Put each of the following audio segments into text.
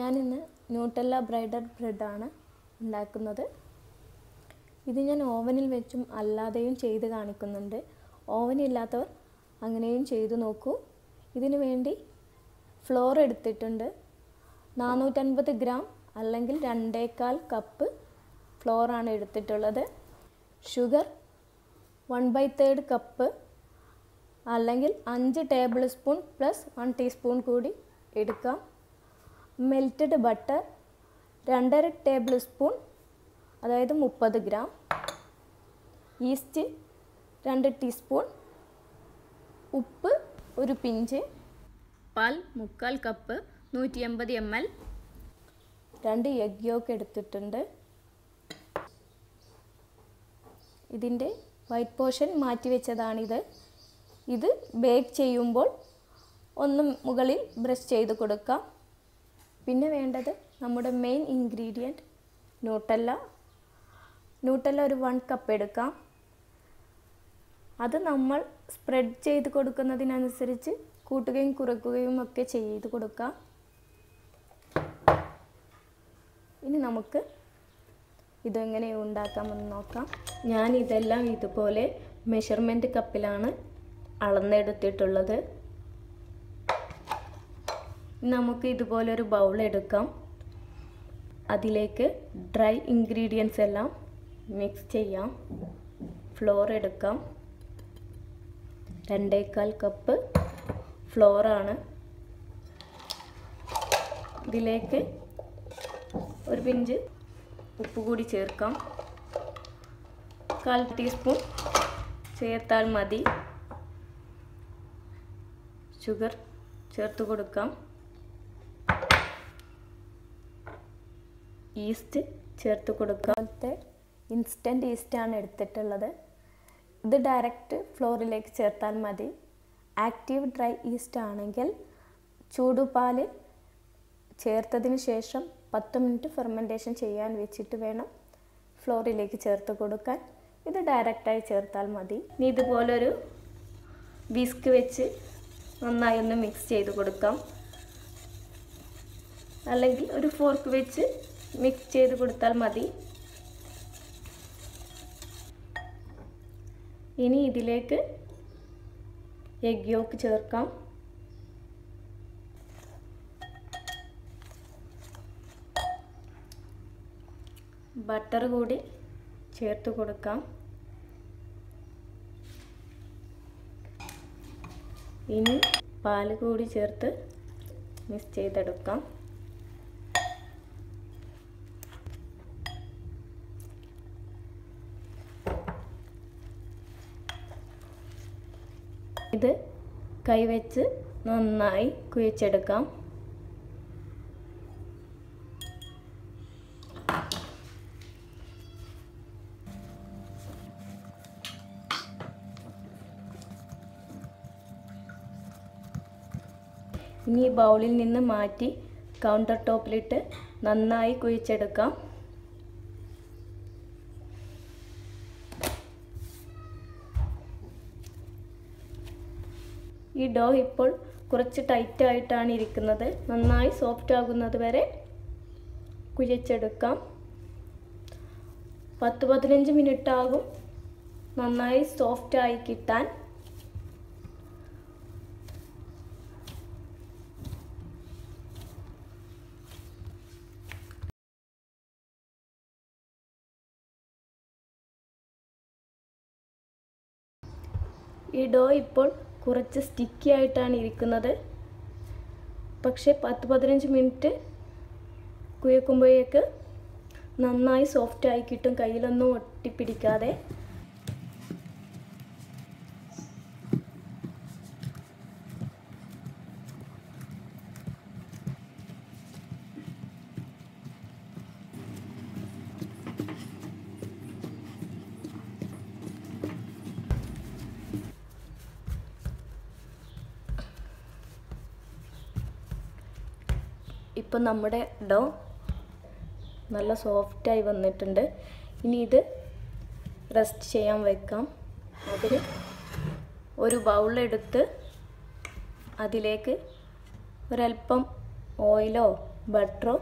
ഞാനിന്ന് ന്യൂട്ടല്ല ബ്രൈഡർ ബ്രെഡാണ് ഉണ്ടാക്കുന്നത്. ഇത് ഞാൻ ഓവനിൽ വെച്ചും അല്ലാതെയും ചെയ്ത് കാണിക്കുന്നുണ്ട്. ഓവനില്ലാത്തവർ അങ്ങനെയും ചെയ്തു നോക്കൂ. ഇതിനു വേണ്ടി ഫ്ലോർ എടുത്തിട്ടുണ്ട്. നാനൂറ്റൻപത് ഗ്രാം അല്ലെങ്കിൽ രണ്ടേക്കാൽ കപ്പ് ഫ്ലോറാണ് എടുത്തിട്ടുള്ളത്. Sugar one by third cup അല്ലെങ്കിൽ അഞ്ച് tablespoon plus one teaspoon കൂടി എടുക്കാം. മെൽറ്റഡ് ബട്ടർ രണ്ടര ടേബിൾ സ്പൂൺ അതായത് മുപ്പത് ഗ്രാം ഈസ്റ്റ് രണ്ട് ടീസ്പൂൺ ഉപ്പ് ഒരു പിഞ്ച്. പാൽ മുക്കാൽ കപ്പ് നൂറ്റി എൺപത് എം എൽ രണ്ട് എഗ് യോക്ക് എടുത്തിട്ടുണ്ട്. ഇതിന്റെ വൈറ്റ് പോർഷൻ മാറ്റി വെച്ചതാണിത്. ഇത് ബേക്ക് ചെയ്യുമ്പോൾ ഒന്ന് മുകളിൽ ബ്രഷ് ചെയ്ത് കൊടുക്കാം. പിന്നെ വേണ്ടത് നമ്മുടെ മെയിൻ ഇൻഗ്രീഡിയന്റ് നൂട്ടല്ല നൂട്ടല്ല ഒരു വൺ കപ്പ് എടുക്കാം. അത് നമ്മൾ സ്പ്രെഡ് ചെയ്ത് കൊടുക്കുന്നതിനനുസരിച്ച് കൂട്ടുകയും കുറയ്ക്കുകയും ഒക്കെ ചെയ്ത് കൊടുക്കാം. ഇനി നമുക്ക് ഇതെങ്ങനെ ഉണ്ടാക്കാമെന്ന് നോക്കാം. ഞാൻ ഇതെല്ലാം ഇതുപോലെ മെഷർമെന്റ് കപ്പിലാണ് അളന്നെടുത്തിട്ടുള്ളത്. നമുക്ക് ഇതുപോലൊരു ബൗൾ എടുക്കാം. അതിലേക്ക് ഡ്രൈ ഇൻഗ്രീഡിയൻസ് എല്ലാം മിക്സ് ചെയ്യാം. ഫ്ലോർ എടുക്കാം. രണ്ടേക്കാൽ കപ്പ് ഫ്ലോറാണ് ഇതിലേക്ക് ഒരു പിഞ്ച് ഉപ്പ് കൂടി ചേർക്കാം. കാൽ ടീസ്പൂൺ ചേർത്താൽ മതി. ഷുഗർ ചേർത്ത് കൊടുക്കാം. ഈസ്റ്റ് ചേർത്ത് കൊടുക്കുക. കൊടുക്കാത്ത ഇൻസ്റ്റന്റ് ഈസ്റ്റാണ് എടുത്തിട്ടുള്ളത്. ഇത് ഡയറക്റ്റ് ഫ്ലോറിലേക്ക് ചേർത്താൽ മതി. ആക്റ്റീവ് ഡ്രൈ ഈസ്റ്റ് ആണെങ്കിൽ ചൂടുപാൽ ചേർത്തതിന് ശേഷം പത്ത് മിനിറ്റ് ഫെർമെന്റേഷൻ ചെയ്യാൻ വെച്ചിട്ട് വേണം ഫ്ലോറിലേക്ക് ചേർത്ത് കൊടുക്കാൻ. ഇത് ഡയറക്റ്റായി ചേർത്താൽ മതി. ഇനി ഇതുപോലൊരു വിസ്ക് വെച്ച് നന്നായി ഒന്ന് മിക്സ് ചെയ്ത് കൊടുക്കാം. അല്ലെങ്കിൽ ഒരു ഫോർക്ക് വെച്ച് മിക്സ് ചെയ്ത് കൊടുത്താൽ മതി. ഇനി ഇതിലേക്ക് എഗ് യോക്ക് ചേർക്കാം. ബട്ടർ കൂടി ചേർത്ത് കൊടുക്കാം. ഇനി പാൽ കൂടി ചേർത്ത് മിക്സ് ചെയ്തെടുക്കാം. കൈവച്ച് നന്നായി കുഴിച്ചെടുക്കാം. ഇനി ബൗളിൽ നിന്ന് മാറ്റി കൗണ്ടർ ടോപ്പിലിട്ട് നന്നായി കുഴിച്ചെടുക്കാം. ഡോ ഇപ്പോൾ കുറച്ച് ടൈറ്റ് ആയിട്ടാണ് ഇരിക്കുന്നത്. നന്നായി സോഫ്റ്റ് ആകുന്നത് വരെ കുഴിച്ചെടുക്കാം. പത്ത് പതിനഞ്ച് മിനിറ്റ് ആകും നന്നായി സോഫ്റ്റ് ആയി കിട്ടാൻ. ഈ ഡോ ഇപ്പോൾ കുറച്ച് സ്റ്റിക്കി ആയിട്ടാണ് ഇരിക്കുന്നത്. പക്ഷേ പത്ത് പതിനഞ്ച് മിനിറ്റ് കുഴക്കുമ്പോഴേക്ക് നന്നായി സോഫ്റ്റായി കിട്ടും. കയ്യിലൊന്നും ഒട്ടിപ്പിടിക്കാതെ. ഇപ്പം നമ്മുടെ ഡോ നല്ല സോഫ്റ്റായി വന്നിട്ടുണ്ട്. ഇനി ഇത് റെസ്റ്റ് ചെയ്യാൻ വെക്കാം. അതിൽ ഒരു ബൗളെടുത്ത് അതിലേക്ക് ഒരല്പം ഓയിലോ ബട്ടറോ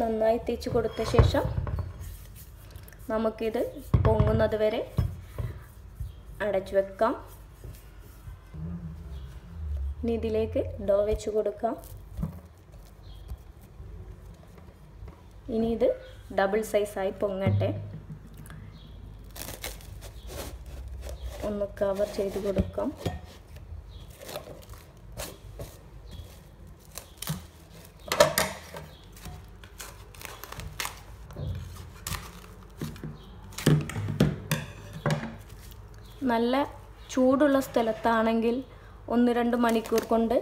നന്നായി തേച്ച് കൊടുത്ത ശേഷം നമുക്കിത് പൊങ്ങുന്നത് വരെ അടച്ചു വെക്കാം. ഇനി ഇതിലേക്ക് ഡോ വെച്ച് കൊടുക്കാം. ഇനി ഇത് ഡബിൾ സൈസായി പൊങ്ങട്ടെ. ഒന്ന് കവർ ചെയ്ത് കൊടുക്കാം. നല്ല ചൂടുള്ള സ്ഥലത്താണെങ്കിൽ ഒന്ന് രണ്ട് മണിക്കൂർ കൊണ്ട്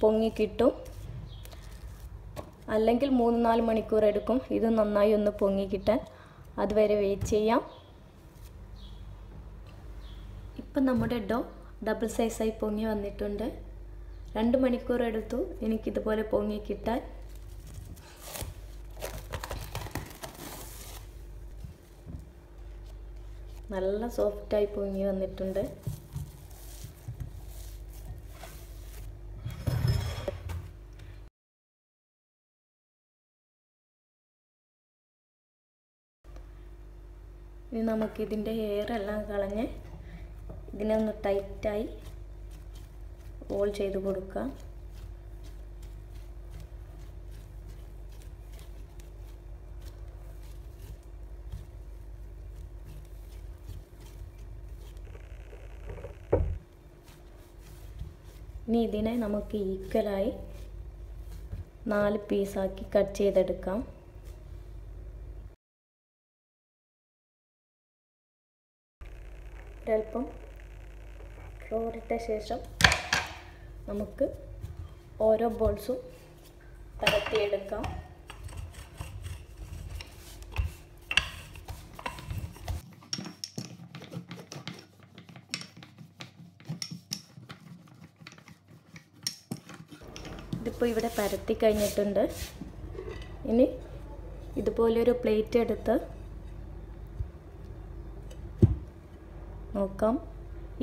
പൊങ്ങി കിട്ടും. അല്ലെങ്കിൽ മൂന്ന് നാല് മണിക്കൂർ എടുക്കും. ഇത് നന്നായി ഒന്ന് പൊങ്ങി കിട്ടാൻ അതുവരെ വെയിറ്റ് ചെയ്യാം. ഇപ്പം നമ്മുടെ ഡോ ഡബിൾ സൈസായി പൊങ്ങി വന്നിട്ടുണ്ട്. രണ്ട് മണിക്കൂർ എടുത്തു. എനിക്കിതുപോലെ പൊങ്ങി കിട്ടാൻ. നല്ല സോഫ്റ്റായി പൊങ്ങി വന്നിട്ടുണ്ട്. ഇനി നമുക്കിതിന്റെ എല്ലാം കളഞ്ഞ് ഇതിനെ ഒന്ന് ടൈറ്റായി റോൾ ചെയ്ത് കൊടുക്കാം. ഇനി ഇതിനെ നമുക്ക് ഈക്വലായി നാല് പീസാക്കി കട്ട് ചെയ്തെടുക്കാം. ഒരൽപ്പം ഫ്ലോറിട്ട ശേഷം നമുക്ക് ഓരോ ബോൾസും പരത്തിയെടുക്കാം. ഇതിപ്പോൾ ഇവിടെ പരത്തി കഴിഞ്ഞിട്ടുണ്ട്. ഇനി ഇതുപോലൊരു പ്ലേറ്റ് എടുത്ത് നോക്കാം.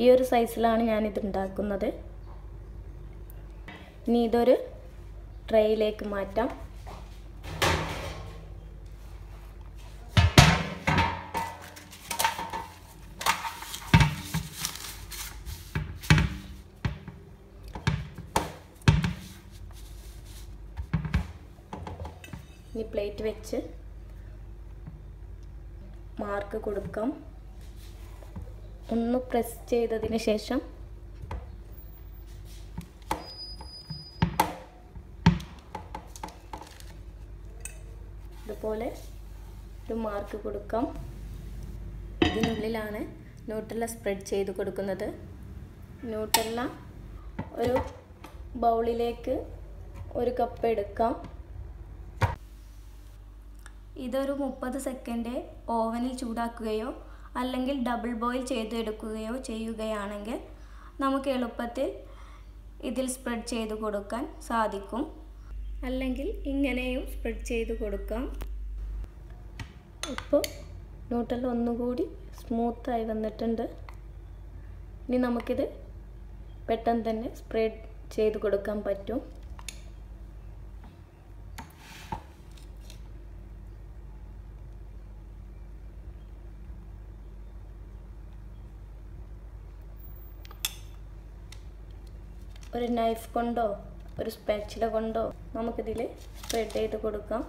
ഈ ഒരു സൈസിലാണ് ഞാനിത് ഉണ്ടാക്കുന്നത് ഇനി ഇതൊരു ട്രേയിലേക്ക് മാറ്റാം. ഇനി പ്ലേറ്റ് വെച്ച് മാർക്ക് കൊടുക്കാം. ഒന്ന് പ്രസ് ചെയ്തതിന് ശേഷം ഇതുപോലെ ഒരു മാർക്ക് കൊടുക്കാം. ഇതിനുള്ളിലാണ് ന്യൂട്രല്ല സ്പ്രെഡ് ചെയ്ത് കൊടുക്കുന്നത്. ന്യൂട്രല്ല ഒരു ബൗളിലേക്ക് ഒരു കപ്പ് എടുക്കാം. ഇതൊരു മുപ്പത് സെക്കൻഡ് ഓവനിൽ ചൂടാക്കുകയോ അല്ലെങ്കിൽ ഡബിൾ ബോയിൽ ചെയ്തെടുക്കുകയോ ചെയ്യുകയാണെങ്കിൽ നമുക്ക് എളുപ്പത്തിൽ ഇതിൽ സ്പ്രെഡ് ചെയ്ത് കൊടുക്കാൻ സാധിക്കും. അല്ലെങ്കിൽ ഇങ്ങനെയും സ്പ്രെഡ് ചെയ്ത് കൊടുക്കാം. ഇപ്പോൾ നൂട്ടൽ ഒന്നുകൂടി സ്മൂത്തായി വന്നിട്ടുണ്ട്. ഇനി നമുക്കിത് പെട്ടെന്ന് തന്നെ സ്പ്രെഡ് ചെയ്ത് കൊടുക്കാൻ പറ്റും. ഒരു നൈഫ് കൊണ്ടോ ഒരു സ്പാച്ചില കൊണ്ടോ നമുക്കിതിൽ സ്പ്രെഡ് ചെയ്ത് കൊടുക്കാം.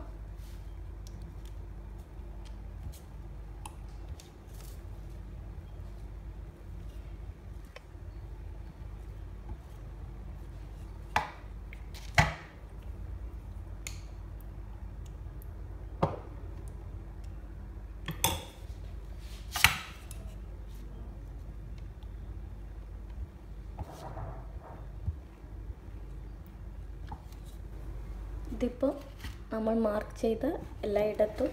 ഇതിപ്പോൾ നമ്മൾ മാർക്ക് ചെയ്ത എല്ലായിടത്തും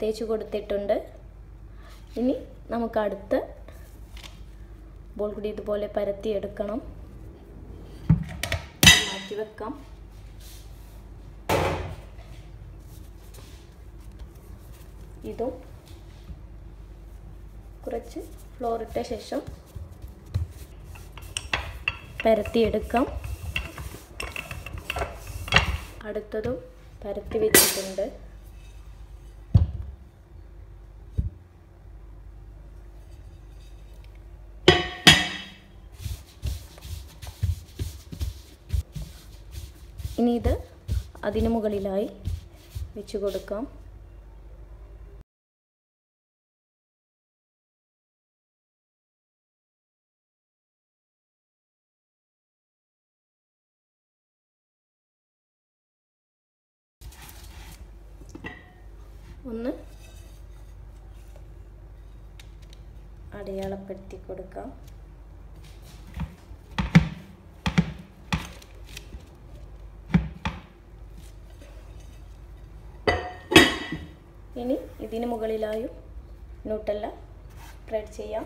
തേച്ച് കൊടുത്തിട്ടുണ്ട്. ഇനി നമുക്ക് അടുത്ത ബോൾ കൂടി ഇതുപോലെ പരത്തിയെടുക്കണം. മാറ്റി വെക്കാം. ഇതും കുറച്ച് ഫ്ലോറിട്ട ശേഷം പരത്തിയെടുക്കാം. അടുത്തതും പരത്തി വെച്ചിട്ടുണ്ട്. ഇനി ഇത് അതിനു മുകളിലായി വെച്ച് കൊടുക്കാം ഒന്ന് അടയാളപ്പെടുത്തി കൊടുക്കാം ഇനി ഇതിന് മുകളിലായും നൂട്ടല്ല സ്പ്രെഡ് ചെയ്യാം.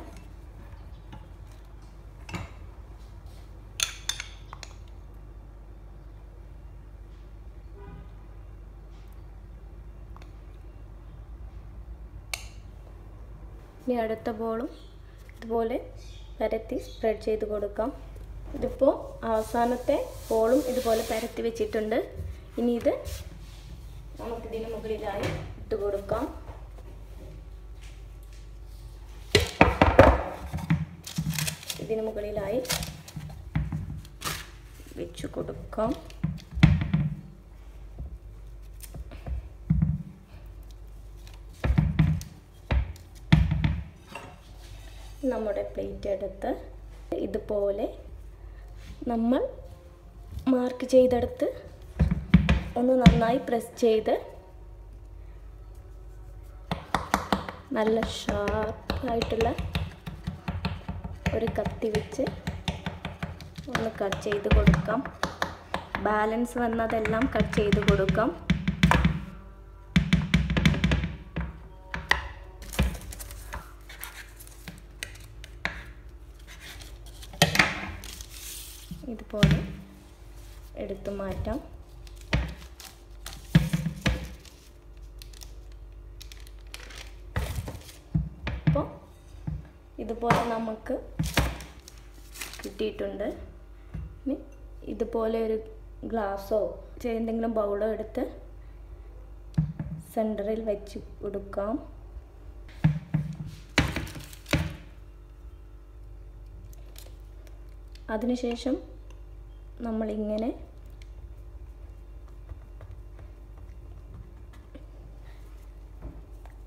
ഇനി അടുത്ത ബോളും ഇതുപോലെ പരത്തി സ്പ്രെഡ് ചെയ്ത് കൊടുക്കാം. ഇതിപ്പോൾ അവസാനത്തെ ബോളും ഇതുപോലെ പരത്തി വെച്ചിട്ടുണ്ട്. ഇനി ഇത് നമുക്കിതിന് മുകളിലായി ഇട്ട് കൊടുക്കാം. ഇതിന് മുകളിലായി വെച്ചു കൊടുക്കാം. നമ്മുടെ പ്ലേറ്റ് എടുത്ത് ഇതുപോലെ നമ്മൾ മാർക്ക് ചെയ്തെടുത്ത് ഒന്ന് നന്നായി പ്രസ് ചെയ്ത് നല്ല ഷാർപ്പായിട്ടുള്ള ഒരു കത്തി വെച്ച് ഒന്ന് കട്ട് ചെയ്ത് കൊടുക്കാം. ബാലൻസ് വന്നതെല്ലാം കട്ട് ചെയ്ത് കൊടുക്കാം. ഇതുപോലെ എടുത്തു മാറ്റാം. അപ്പോൾ ഇതുപോലെ നമുക്ക് കിട്ടിയിട്ടുണ്ട്. ഇതുപോലെ ഒരു ഗ്ലാസ്സോ എന്തെങ്കിലും ബൗളോ എടുത്ത് സെന്ററിൽ വെച്ച് കൊടുക്കാം. അതിനുശേഷം നമ്മളിങ്ങനെ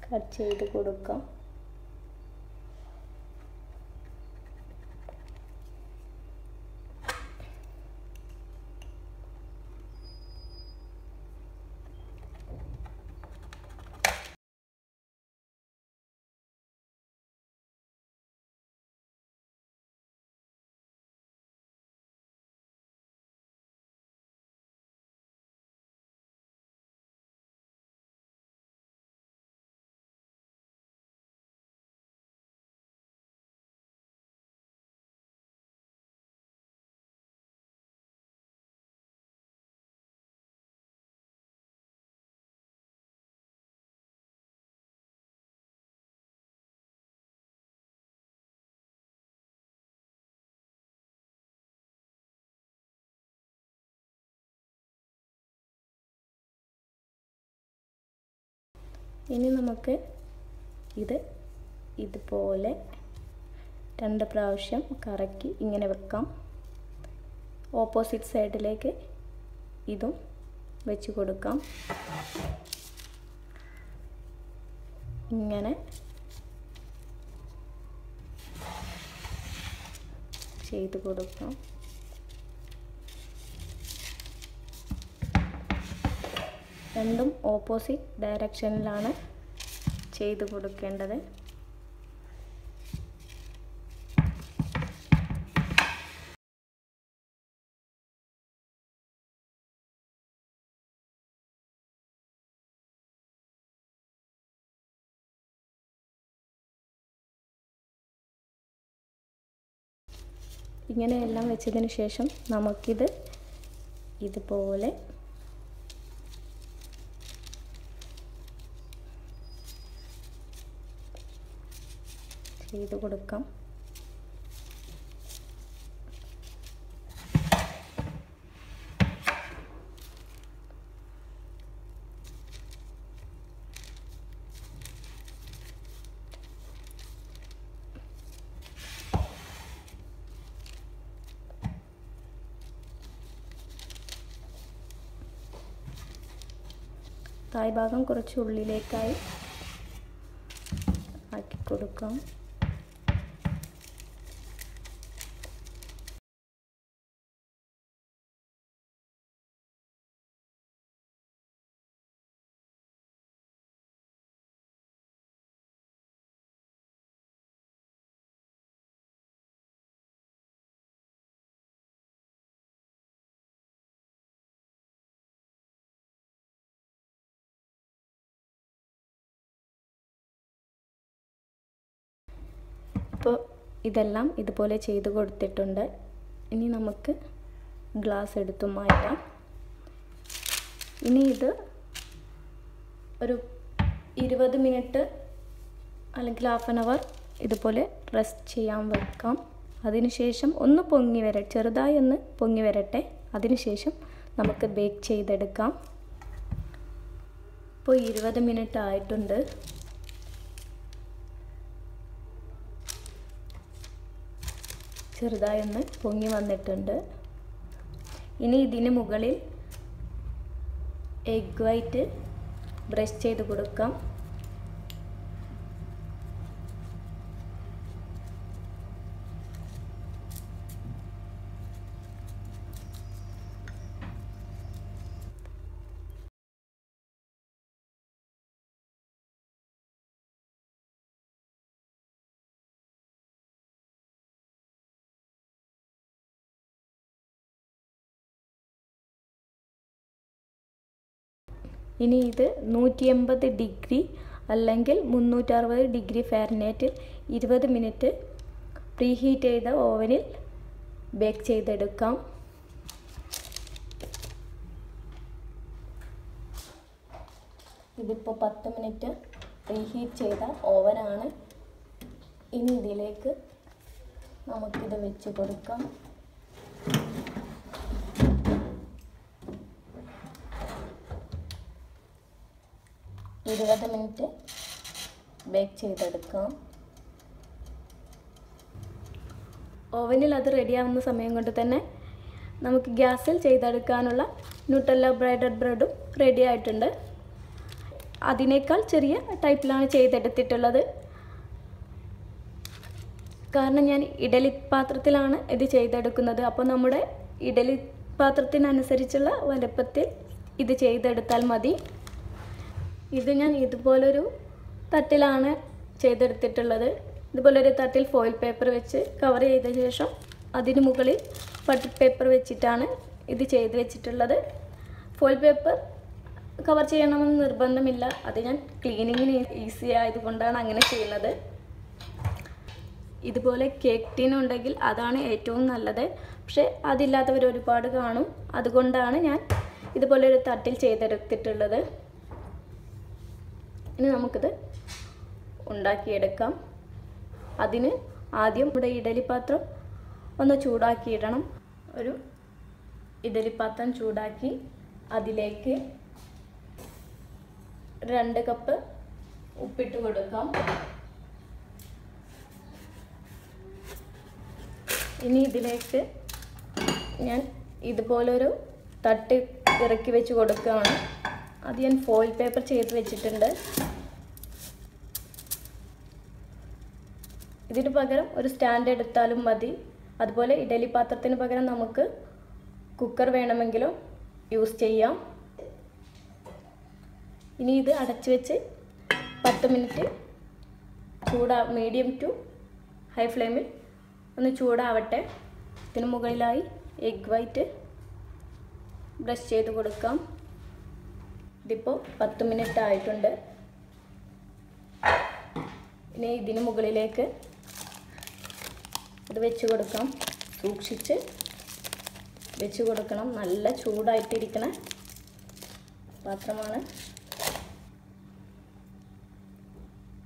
കട്ട് ചെയ്ത് കൊടുക്കാം. ഇനി നമുക്ക് ഇത് ഇതുപോലെ രണ്ട് പ്രാവശ്യം കറക്കി ഇങ്ങനെ വെക്കാം. ഓപ്പോസിറ്റ് സൈഡിലേക്ക് ഇതും വെച്ച് കൊടുക്കാം. ഇങ്ങനെ ചെയ്ത് കൊടുക്കാം. രണ്ടും ഓപ്പോസിറ്റ് ഡയറക്ഷനിലാണ് ചെയ്ത് കൊടുക്കേണ്ടത്. ഇങ്ങനെയെല്ലാം വെച്ചതിന് ശേഷം നമുക്കിത് ഇതുപോലെ ചെയ്ത് കൊടുക്കാം. തായ്ഭാഗം കുറച്ച് ഉള്ളിലേക്കായി ആക്കി കൊടുക്കാം. ഇപ്പോൾ ഇതെല്ലാം ഇതുപോലെ ചെയ്ത് കൊടുത്തിട്ടുണ്ട്. ഇനി നമുക്ക് ഗ്ലാസ് എടുത്തു മാറ്റാം. ഇനി ഇത് ഒരു ഇരുപത് മിനിറ്റ് അല്ലെങ്കിൽ ഹാഫ് ആൻ അവർ ഇതുപോലെ റെസ്റ്റ് ചെയ്യാൻ വെക്കാം. അതിനുശേഷം ഒന്ന് പൊങ്ങി വരട്ടെ ചെറുതായി ഒന്ന് പൊങ്ങി വരട്ടെ. അതിനുശേഷം നമുക്ക് ബേക്ക് ചെയ്തെടുക്കാം. ഇപ്പോൾ ഇരുപത് മിനിറ്റ് ആയിട്ടുണ്ട്. ചെറുതായി ഒന്ന് പൊങ്ങി വന്നിട്ടുണ്ട്. ഇനി ഇതിന് മുകളിൽ എഗ് വൈറ്റ് ബ്രഷ് ചെയ്ത് കൊടുക്കാം. ഇനി ഇത് നൂറ്റി എൺപത് ഡിഗ്രി അല്ലെങ്കിൽ മുന്നൂറ്ററുപത് ഡിഗ്രി ഫാരനേറ്റിൽ ഇരുപത് മിനിറ്റ് പ്രീഹീറ്റ് ചെയ്ത ഓവനിൽ ബേക്ക് ചെയ്തെടുക്കാം. ഇതിപ്പോൾ പത്ത് മിനിറ്റ് പ്രീഹീറ്റ് ചെയ്ത ഓവനാണ്. ഇനി ഇതിലേക്ക് നമുക്കിത് വെച്ച് കൊടുക്കാം. ഇരുപത് മിനിറ്റ് ബേക്ക് ചെയ്തെടുക്കാം. ഓവനിൽ അത് റെഡിയാവുന്ന സമയം കൊണ്ട് തന്നെ നമുക്ക് ഗ്യാസിൽ ചെയ്തെടുക്കാനുള്ള ന്യൂട്ടല്ല ബ്രൈഡഡ് ബ്രെഡും റെഡി ആയിട്ടുണ്ട്. അതിനേക്കാൾ ചെറിയ ടൈപ്പിലാണ് ചെയ്തെടുത്തിട്ടുള്ളത്. കാരണം ഞാൻ ഇഡലി പാത്രത്തിലാണ് ഇത് ചെയ്തെടുക്കുന്നത്. അപ്പോൾ നമ്മുടെ ഇഡലി പാത്രത്തിനനുസരിച്ചുള്ള വലുപ്പത്തിൽ ഇത് ചെയ്തെടുത്താൽ മതി. ഇത് ഞാൻ ഇതുപോലൊരു തട്ടിലാണ് ചെയ്തെടുത്തിട്ടുള്ളത്. ഇതുപോലൊരു തട്ടിൽ ഫോയിൽ പേപ്പർ വെച്ച് കവർ ചെയ്ത ശേഷം അതിന് മുകളിൽ പട്ടി പേപ്പർ വെച്ചിട്ടാണ് ഇത് ചെയ്ത് വെച്ചിട്ടുള്ളത്. ഫോയിൽ പേപ്പർ കവർ ചെയ്യണമെന്ന് നിർബന്ധമില്ല. അത് ഞാൻ ക്ലീനിങ്ങിന് ഈസി ആയതുകൊണ്ടാണ് അങ്ങനെ ചെയ്യുന്നത്. ഇതുപോലെ കേക്ക് ടീൻ ഉണ്ടെങ്കിൽ അതാണ് ഏറ്റവും നല്ലത്. പക്ഷേ അതില്ലാത്തവർ ഒരുപാട് കാണും. അതുകൊണ്ടാണ് ഞാൻ ഇതുപോലെ ഒരു തട്ടിൽ ചെയ്തെടുത്തിട്ടുള്ളത്. ഇനി നമുക്കിത് ഉണ്ടാക്കിയെടുക്കാം. അതിന് ആദ്യം ഇവിടെ ഇഡലിപ്പാത്രം ഒന്ന് ചൂടാക്കിയിടണം. ഒരു ഇഡലിപ്പാത്രം ചൂടാക്കി അതിലേക്ക് രണ്ട് കപ്പ് ഉപ്പിട്ട് കൊടുക്കാം. ഇനി ഇതിലേക്ക് ഞാൻ ഇതുപോലൊരു തട്ട് ഇറക്കി വെച്ച് കൊടുക്കുകയാണ്. അത് ഞാൻ ഫോയിൽ പേപ്പർ ചെയ്ത് വെച്ചിട്ടുണ്ട്. ഇതിന് പകരം ഒരു സ്റ്റാൻഡ് എടുത്താലും മതി. അതുപോലെ ഇഡലി പാത്രത്തിന് പകരം നമുക്ക് കുക്കർ വേണമെങ്കിലും യൂസ് ചെയ്യാം. ഇനി ഇത് അടച്ചു വെച്ച് പത്ത് മിനിറ്റ് ചൂടാ മീഡിയം ടു ഹൈ ഫ്ലെയിമിൽ ഒന്ന് ചൂടാവട്ടെ. ഇതിന് മുകളിലായി എഗ് വൈറ്റ് ബ്രഷ് ചെയ്ത് കൊടുക്കാം. ഇതിപ്പോൾ പത്ത് മിനിറ്റ് ആയിട്ടുണ്ട്. ഇനി ഇതിന് മുകളിലേക്ക് ഇത് വെച്ച് കൊടുക്കാം. സൂക്ഷിച്ച് വെച്ച് കൊടുക്കണം. നല്ല ചൂടായിട്ടിരിക്കണ പാത്രമാണ്.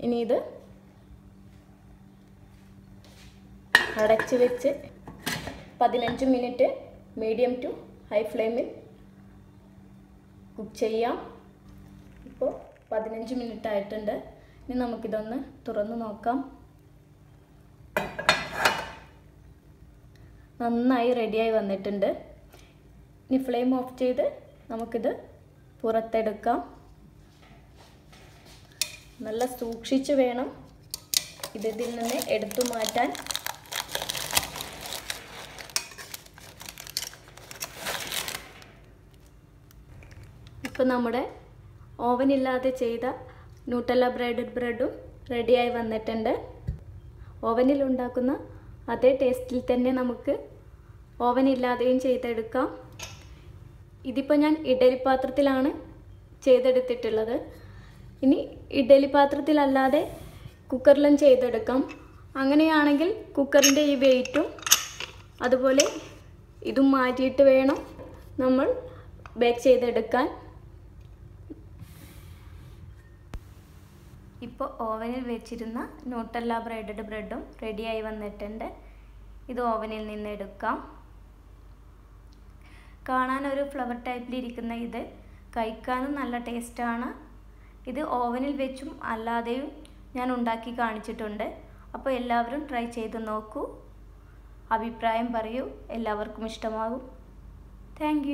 ഇനി ഇത് അടച്ച് വെച്ച് പതിനഞ്ച് മിനിറ്റ് മീഡിയം ടു ഹൈ ഫ്ലെയിമിൽ കുക്ക് ചെയ്യാം. ഇപ്പോൾ പതിനഞ്ച് മിനിറ്റ് ആയിട്ടുണ്ട്. ഇനി നമുക്കിതൊന്ന് തുറന്ന് നോക്കാം. നന്നായി റെഡിയായി വന്നിട്ടുണ്ട്. ഇനി ഫ്ലെയിം ഓഫ് ചെയ്ത് നമുക്കിത് പുറത്തെടുക്കാം. നല്ല സൂക്ഷിച്ച് വേണം ഇത് ഇതിൽ നിന്ന് എടുത്തു മാറ്റാൻ. ഇപ്പോൾ നമ്മുടെ ഓവൻ ഇല്ലാതെ ചെയ്ത ന്യൂട്ടല്ല ബ്രെഡഡ് ബ്രെഡും റെഡിയായി വന്നിട്ടുണ്ട്. ഓവനിൽ ഉണ്ടാക്കുന്ന അതേ ടേസ്റ്റിൽ തന്നെ നമുക്ക് ഓവൻ ഓവനില്ലാതെയും ചെയ്തെടുക്കാം. ഇതിപ്പോൾ ഞാൻ ഇഡലി പാത്രത്തിലാണ് ചെയ്തെടുത്തിട്ടുള്ളത്. ഇനി ഇഡലി പാത്രത്തിലല്ലാതെ കുക്കറിലും ചെയ്തെടുക്കാം. അങ്ങനെയാണെങ്കിൽ കുക്കറിന്റെ ഈ വെയിറ്റും അതുപോലെ ഇതും മാറ്റിയിട്ട് വേണം നമ്മൾ ബേക്ക് ചെയ്തെടുക്കാൻ. ഇപ്പോൾ ഓവനിൽ വെച്ചിരുന്ന ന്യൂട്ടല്ല ബ്രെഡഡ് ബ്രെഡും റെഡിയായി വന്നിട്ടുണ്ട്. ഇത് ഓവനിൽ നിന്ന് എടുക്കാം. കാണാൻ ഒരു ഫ്ലവർ ടൈപ്പിലിരിക്കുന്ന ഇത് കഴിക്കാനും നല്ല ടേസ്റ്റാണ്. ഇത് ഓവനിൽ വെച്ചും അല്ലാതെയും ഞാൻ ഉണ്ടാക്കി കാണിച്ചിട്ടുണ്ട്. അപ്പോൾ എല്ലാവരും ട്രൈ ചെയ്ത് നോക്കൂ. അഭിപ്രായം പറയൂ. എല്ലാവർക്കും ഇഷ്ടമാകും. താങ്ക്